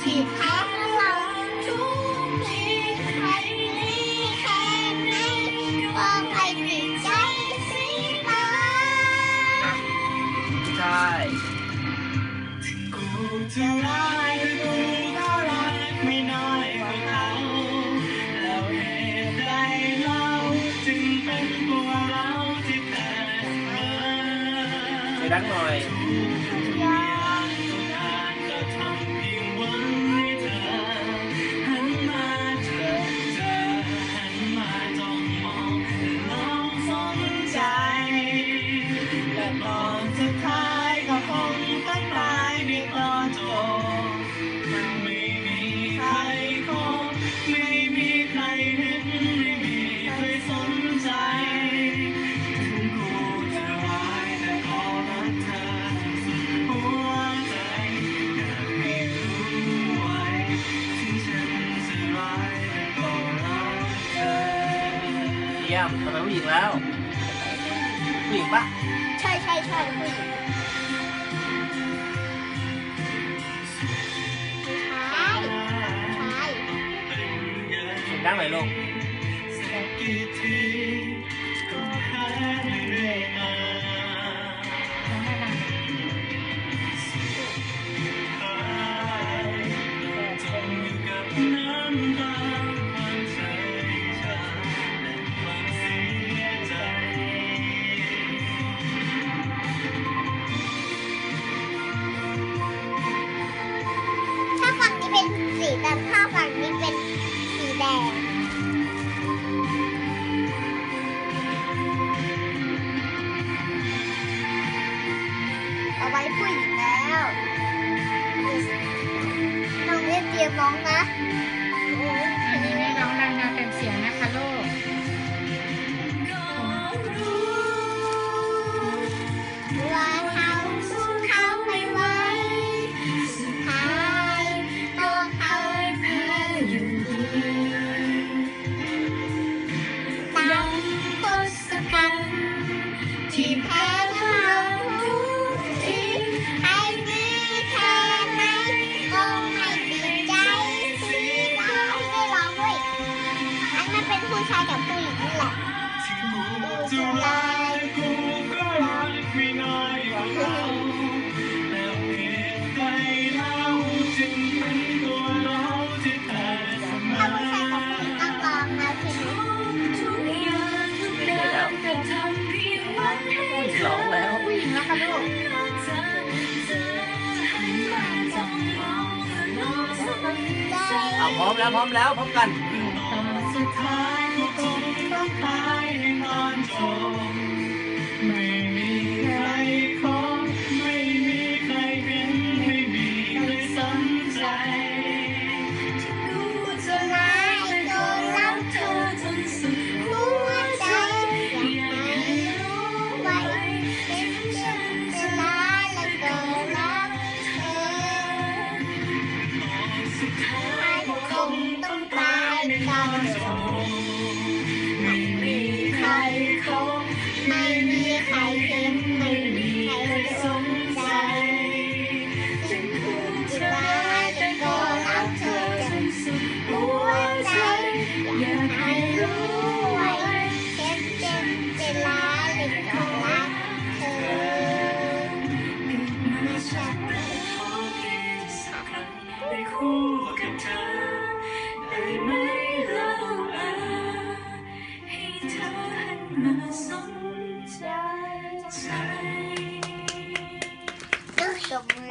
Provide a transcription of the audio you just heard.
แพ้เราทุกทีใครนี่แค่ไหนก็ใครติดใจสิมาใช่กูจะร้ายกูก็รักไม่น้อยกว่าเขาแล้วเหตุใดเราจึงเป็นตัวเราที่แพ้เธอไปดังหน่อย ก็จบมันไม่มีใครคบไม่มีใครเห็นไม่มีใครสนใจถึงกูจะร้ายแต่ขอรักเธอที่สุดหัวใจอยากให้รู้ไว้ถึงฉันจะร้ายแต่ก็รักเธอเยี่ยมทำไมผู้หญิงแล้วผู้หญิงปะใช่ใช่ใช่ผู้หญิงามเสียใจถ้าฝั่งนี้เป็นสีดำถ้า มร้องนะโอ้ยอันนี้ไม่ร้องดังนะเต็มเสียงนะคะลูกว่าเขาสู้เขาไม่ไหวสุดท้ายตัวเขาแพ้อยู่ดีตามทศกัณฐ์ที่แพ้ ผู้ชายกับผู้หญิงนี่แหละจะร้ายกูก็รักไม่น้อยกว่าเขาแล้วเหตุใดเราจึงเป็นตัวเราที่แพ้เสมถ้าผู้ชายกับผู้หญิงต้องร้องนะทีนี้ทุกอย่างทุกเรื่องก็ทำเพียงวังให้ร้องแล้วผู้หญิงนะคะลูกเอาพร้อมแล้วพร้อมแล้วพร้อมกัน ไม่มีใครคบไม่มีใครเห็นไม่มีใครสนใจถึงกูจะร้ายแต่ก็รักเธอจนสุดหัวใจอยากให้รู้ไว้เจ็บเจ็บจะลาเลยก็รักเธอมาชา หันม